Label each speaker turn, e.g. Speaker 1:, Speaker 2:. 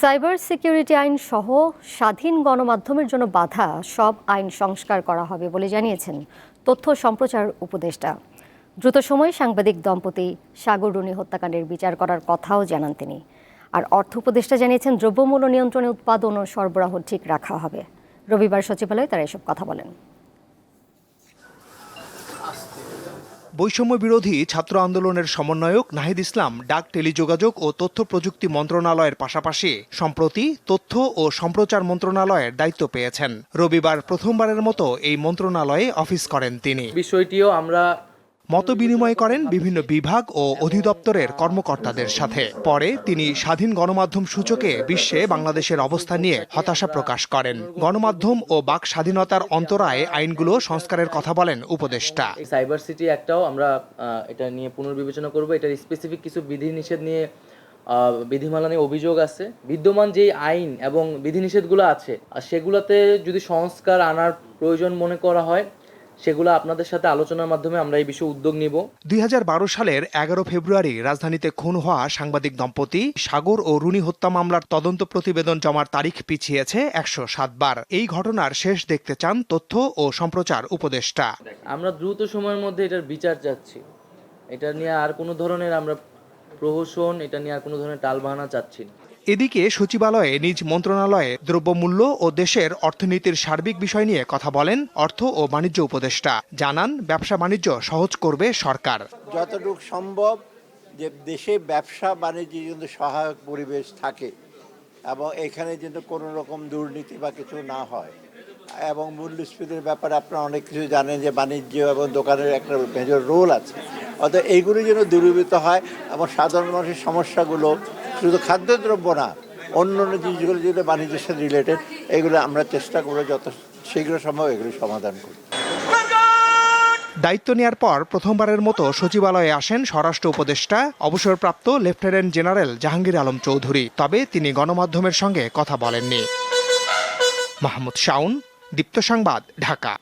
Speaker 1: Cyber security আইন সহ স্বাধীন গণমাধ্যমের জন্য বাধা, সব আইন সংস্কার করা হবে বলে জানিয়েছেন তথ্য সম্প্রচার উপদেষ্টা। দ্রুত সময়ে সাংবাদিক দম্পতি সাগর রুনি হত্যাকাণ্ডের বিচার করার কথাও জানান তিনি। আর অর্থ উপদেষ্টা জানিয়েছেন, দ্রব্যমূল্য নিয়ন্ত্রণে উৎপাদন ও সরবরাহ ঠিক রাখা হবে। রবিবার সচিবালয়ে তারা এসব কথা বলেন।
Speaker 2: বৈষম্য বিরোধী ছাত্র আন্দোলনের সমন্বয়ক নাহিদ ইসলাম ডাক টেলিযোগাযোগ ও তথ্য প্রযুক্তি মন্ত্রণালয়ের পাশাপাশি সম্প্রতি তথ্য ও সম্প্রচার মন্ত্রণালয়ের দায়িত্ব পেয়েছেন। রবিবার প্রথমবারের মতো এই মন্ত্রণালয়ে অফিস করেন তিনি।
Speaker 3: বিষয়টিও আমরা
Speaker 2: মত বিনিময় করেন বিভিন্ন বিভাগ ও অধিদপ্তরের কর্মকর্তাদের সাথে। পরে তিনি স্বাধীন গণমাধ্যম সূচকে বিশ্বে বাংলাদেশের অবস্থা নিয়ে হতাশা প্রকাশ করেন। গণমাধ্যম ও বাক স্বাধীনতার অন্তরায় আইনগুলো সংস্কারের কথা বলেন উপদেষ্টা।
Speaker 3: সাইবার সিটি একটাও আমরা এটা নিয়ে পুনর্বিবেচনা করব। এটার স্পেসিফিক কিছু বিধিনিষেধ নিয়ে বিধিমালা নিয়ে অভিযোগ আছে। বিদ্যমান যেই আইন এবং বিধিনিষেধগুলো আছে, আর সেগুলোতে যদি সংস্কার আনার প্রয়োজন মনে করা হয় সেগুলো আপনাদের সাথে আলোচনার মাধ্যমে আমরা এই বিষয়ে উদ্যোগ নিব।
Speaker 2: দু হাজার বারো সালের এগারো ফেব্রুয়ারি রাজধানীতে খুন হওয়া সাংবাদিক দম্পতি সাগর ও রুনি হত্যা মামলার তদন্ত প্রতিবেদন জমার তারিখ পিছিয়েছে একশো সাতবার এই ঘটনার শেষ দেখতে চান তথ্য ও সম্প্রচার উপদেষ্টা।
Speaker 3: আমরা দ্রুত সময়ের মধ্যে এটার বিচার চাচ্ছি। এটা নিয়ে আর কোনো ধরনের আমরা প্রহসন এটা নিয়ে আর কোনো ধরনের টালবাহানা চাচ্ছি না।
Speaker 2: এদিকে সচিবালয়ে নিজ মন্ত্রণালয়ে দ্রব্যমূল্য ও দেশের অর্থনীতির সার্বিক বিষয় নিয়ে কথা বলেন অর্থ ও বাণিজ্য উপদেষ্টা। জানান, ব্যবসা বাণিজ্য সহজ করবে সরকার।
Speaker 4: যতটুকু সম্ভব যে দেশে ব্যবসা বাণিজ্যে কিন্তু সহায়ক পরিবেশ থাকে এবং এখানে যেন কোনো রকম দুর্নীতি বা কিছু না হয়। এবং মূল্যস্ফীতির ব্যাপারে আপনারা অনেক কিছু জানেন যে বাণিজ্য এবং দোকানের একটা মেজর রোল আছে। অর্থাৎ এইগুলি যেন দূরীভূত হয়, এবং সাধারণ মানুষের সমস্যাগুলো, শুধু খাদ্যদ্রব্য না অন্য অন্য জিনিসগুলো যেগুলো বাণিজ্যের সাথে রিলেটেড এগুলো আমরা চেষ্টা করব যত শীঘ্র সম্ভব এগুলি সমাধান করি
Speaker 2: দায়িত্ব নেয়ার পর প্রথমবারের মতো সচিবালয়ে আসেন স্বরাষ্ট্র উপদেষ্টা, অবসরপ্রাপ্ত লেফটেন্যান্ট জেনারেল জাহাঙ্গীর আলম চৌধুরী। তবে তিনি গণমাধ্যমের সঙ্গে কথা বলেননি। মাহমুদ শাউন দীপ্ত সংবাদ, ঢাকা।